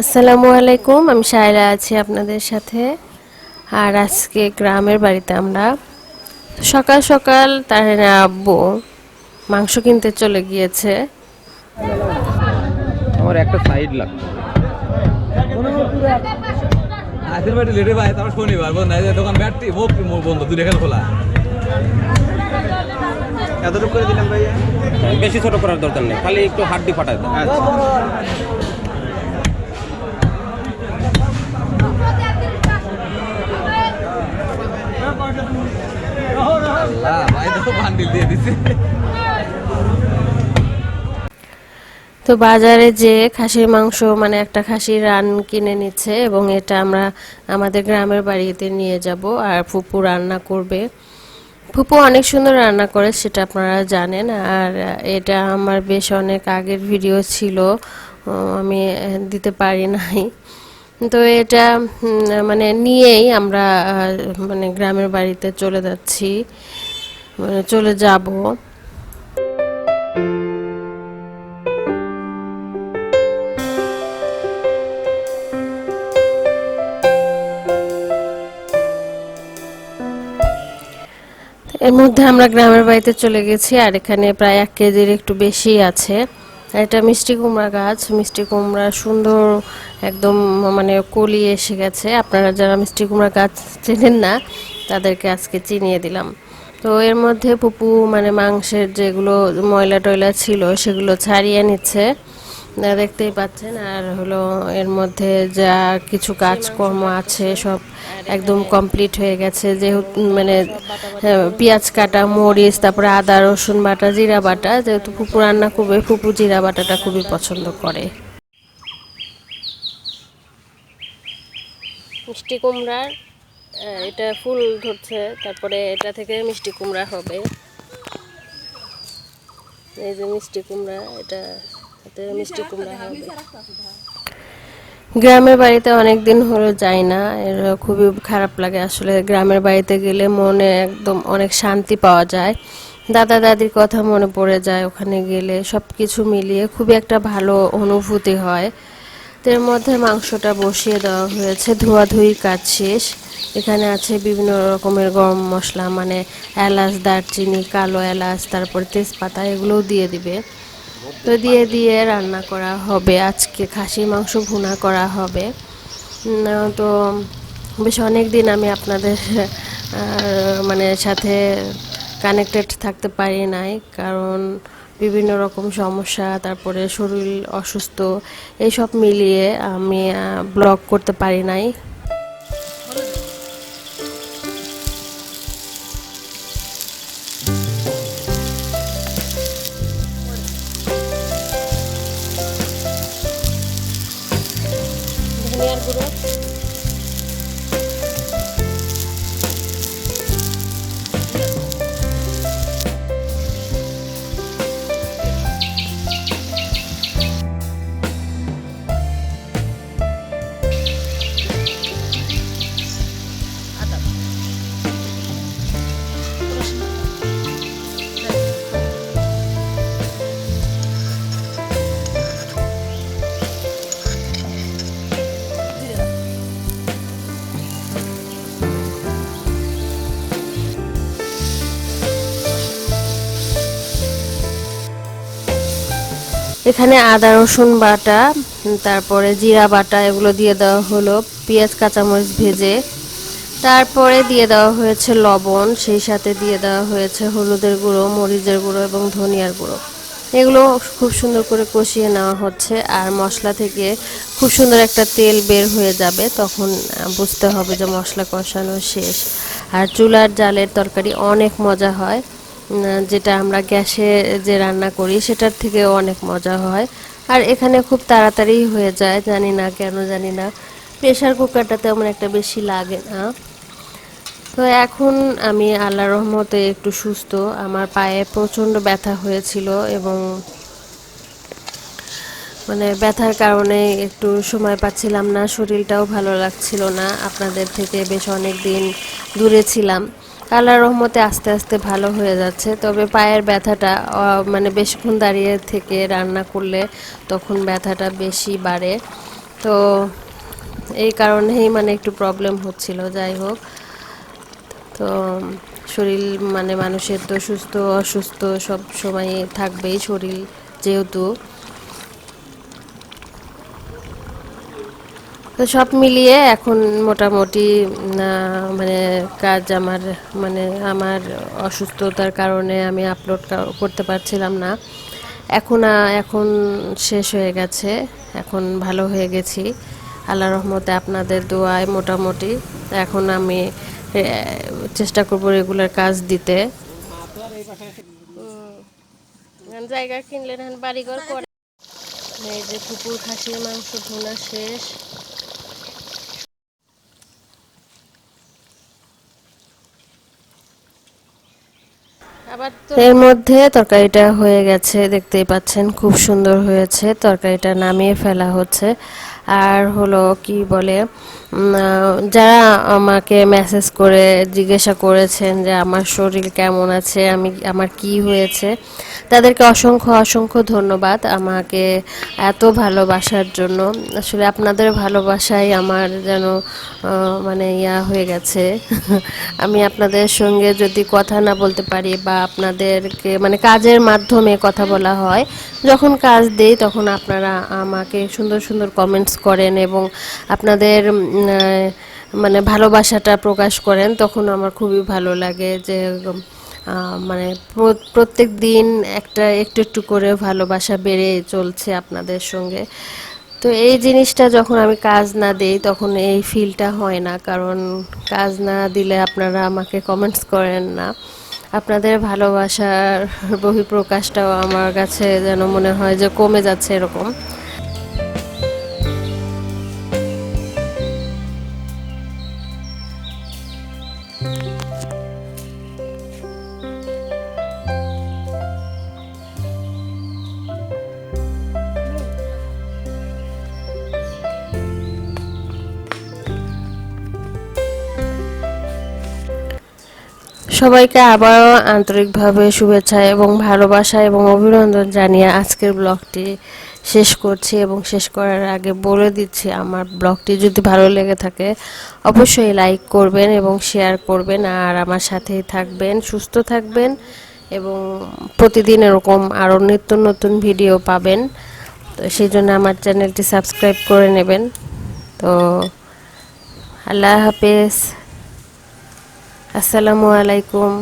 আসসালামু আলাইকুম আমি সায়রা আছি আপনাদের সাথে। আর আজকে গ্রামের বাড়িতে আমরা সকাল সকাল তার আব্বু মাংস কিনতে চলে গিয়েছে। আমার একটা সাইড লাগতো আজকের বাড়ি লেটে ভাই তারপর শনিবার বন্ধ যে দোকান ব্যাটটি ও বন্ধ খেল খোলা। এতটুকু করে দিলাম ভাইয়া। বেশি ছোট করার দরকার নেই খালি একটু হাড্ডি ফাটাই দাও তো তো বাজারে যে খাসির মাংস মানে একটা খাসির রান কিনে নিচ্ছে এবং এটা আমরা আমাদের গ্রামের বাড়িতে নিয়ে যাব আর ফুপু রান্না করবে। ফুপু অনেক সুন্দর রান্না করে, সেটা আপনারা জানেন। আর এটা আমার বেশ অনেক আগের ভিডিও ছিল। আমি দিতে পারি নাই। তো এটা মানে নিয়েই আমরা মানে গ্রামের বাড়িতে চলে যাচ্ছি মানে চলে যাব। এর মধ্যে আমরা গ্রামের বাড়িতে চলে গেছি, আর এখানে প্রায় এক কেজির একটু বেশি আছে। এটা মিষ্টি কুমড়া গাছ। মিষ্টি কুমড়া সুন্দর একদম মানে কলি এসে গেছে। আপনারা যারা মিষ্টি কুমড়া গাছ চেনেন না, তাদেরকে আজকে চিনিয়ে দিলাম। তো এর মধ্যে পুপু মানে মাংসের যেগুলো ময়লা টয়লা ছিল, সেগুলো ছাড়িয়ে নিচ্ছে। দেখতেই পাচ্ছেন আর হলো এর মধ্যে যা কিছু কাজকর্ম আছে সব একদম কমপ্লিট হয়ে গেছে। যেহেতু মানে হ্যাঁ, পেঁয়াজ কাটা মরিচ তারপরে আদা রসুন বাটা জিরা বাটা যেহেতু ফুপু রান্না করবে ফুপু জিরা বাটাটা খুবই পছন্দ করে। মিষ্টি কুমড়ার এটা ফুল ধরছে তারপরে এটা থেকে মিষ্টি কুমড়া হবে। এই যে মিষ্টি কুমড়া এটা এতে মিষ্টি কুমড়া হবে। গ্রামের বাড়িতে অনেক দিন হলো যাই না এর খুবই খারাপ লাগে। আসলে গ্রামের বাড়িতে গেলে মনে একদম অনেক শান্তি পাওয়া যায়। দাদা দাদির কথা মনে পড়ে যায় ওখানে গেলে সব কিছু মিলিয়ে খুবই একটা ভালো অনুভূতি হয়। এর মধ্যে মাংসটা বসিয়ে দেওয়া হয়েছে ধোয়াধুয়ি কাজ শেষ। এখানে আছে বিভিন্ন রকমের গরম মশলা মানে এলাচ দারচিনি কালো এলাচ তারপর তেজপাতা এগুলোও দিয়ে দিবে। তো দিয়ে দিয়ে রান্না করা হবে। আজকে খাসির মাংস ভুনা করা হবে। তো বেশ অনেক দিন আমি আপনাদের মানে সাথে কানেক্টেড থাকতে পারি নাই। কারণ বিভিন্ন রকম সমস্যা, তারপরে শরীর অসুস্থ এইসব মিলিয়ে আমি ব্লগ করতে পারি নাই। এখানে আদা, রসুন বাটা তারপরে জিরা বাটা, এগুলো দিয়ে দেওয়া হলো। পেঁয়াজ, কাঁচামরিচ ভেজে। তারপরে দিয়ে দেওয়া হয়েছে লবণ, সেই সাথে দিয়ে দেওয়া হয়েছে হলুদের গুঁড়ো, মরিচের গুঁড়ো এবং ধনিয়ার গুঁড়ো। এগুলো খুব সুন্দর করে কষিয়ে নেওয়া হচ্ছে আর মশলা থেকে খুব সুন্দর একটা তেল বের হয়ে যাবে। তখন বুঝতে হবে যে মশলা কষানো শেষ। আর চুলার জালের তরকারি অনেক মজা হয়। যেটা আমরা গ্যাসে যে রান্না করি, সেটার থেকে অনেক মজা হয়। আর এখানে খুব তাড়াতাড়ি হয়ে যায়, জানি না কেন জানি না। প্রেশার কুকারটা তেমন একটা বেশি লাগে না। তো এখন আমি আল্লাহ রহমতে একটু সুস্থ। আমার পায়ে প্রচণ্ড ব্যথা হয়েছিল এবং মানে ব্যথার কারণে একটু সময় পাচ্ছিলাম না, শরীরটাও ভালো লাগছিল না। আপনাদের থেকে বেশ অনেক দিন দূরে ছিলাম। আল্লাহর রহমতে আস্তে আস্তে ভালো হয়ে যাচ্ছে। তবে পায়ের ব্যথাটা মানে বেশিক্ষণ দাঁড়িয়ে থেকে রান্না করলে তখন ব্যথাটা বেশি বাড়ে। তো এই কারণেই মানে একটু প্রবলেম হচ্ছিল, যাই হোক। তো শরীর মানে মানুষের তো সুস্থ, অসুস্থ সব সময় থাকবেই শরীর যেহেতু। তো সব মিলিয়ে এখন মোটামুটি মানে কাজ আমার মানে আমার অসুস্থতার কারণে আমি আপলোড করতে পারছিলাম না। এখন এখন শেষ হয়ে গেছে, এখন ভালো হয়ে গেছি। আল্লাহ রহমতে আপনাদের দোয়ায় মোটামুটি। এখন আমি চেষ্টা করব রেগুলার কাজ দিতে। জায়গা কিনলে বাড়িঘর করে। এই যে কুকুর খাসির মাংস, ভুনা শেষ। এর মধ্যে তরকারিটা হয়ে গেছে দেখতেই পাচ্ছেন খুব সুন্দর হয়েছে। তরকারিটা নামিয়ে ফেলা হচ্ছে। আর হলো কি বলে যারা আমাকে মেসেজ করে, জিজ্ঞাসা করেছেন যে আমার শরীর কেমন আছে, আমি, আমার কি হয়েছে, তাদেরকে অসংখ্য অসংখ্য ধন্যবাদ আমাকে এত ভালোবাসার জন্য। আসলে আপনাদের ভালোবাসাই আমার যেন মানে ইয়া হয়ে গেছে। আমি আপনাদের সঙ্গে যদি কথা না বলতে পারি বা আপনাদেরকে মানে কাজের মাধ্যমে কথা বলা হয়, যখন কাজ দেই তখন আপনারা আমাকে সুন্দর সুন্দর কমেন্টস করেন এবং আপনাদের মানে ভালোবাসাটা প্রকাশ করেন, তখন আমার খুবই ভালো লাগে যে মানে প্রত্যেক দিন একটা, একটু একটু করে ভালোবাসা বেড়ে চলছে আপনাদের সঙ্গে। তো এই জিনিসটা যখন আমি কাজ না দেই, তখন এই ফিলটা হয় না, কারণ কাজ না দিলে আপনারা আমাকে কমেন্টস করেন না। আপনাদের ভালোবাসার বহিঃপ্রকাশটাও আমার কাছে যেন মনে হয় যে কমে যাচ্ছে এরকম। সবাইকে আবারও আন্তরিকভাবে শুভেচ্ছা এবং ভালোবাসা এবং অভিনন্দন জানিয়ে আজকের ব্লগটি শেষ করছি এবং শেষ করার আগে বলে দিচ্ছি, আমার ব্লগটি যদি ভালো লেগে থাকে, অবশ্যই লাইক করবেন এবং শেয়ার করবেন আর আমার সাথেই থাকবেন, সুস্থ থাকবেন এবং প্রতিদিন এরকম আরও নিত্য নতুন ভিডিও পাবেন। তো সেই জন্য আমার চ্যানেলটি সাবস্ক্রাইব করে নেবেন। তো আল্লাহ হাফেজ। আসসালামু আলাইকুম।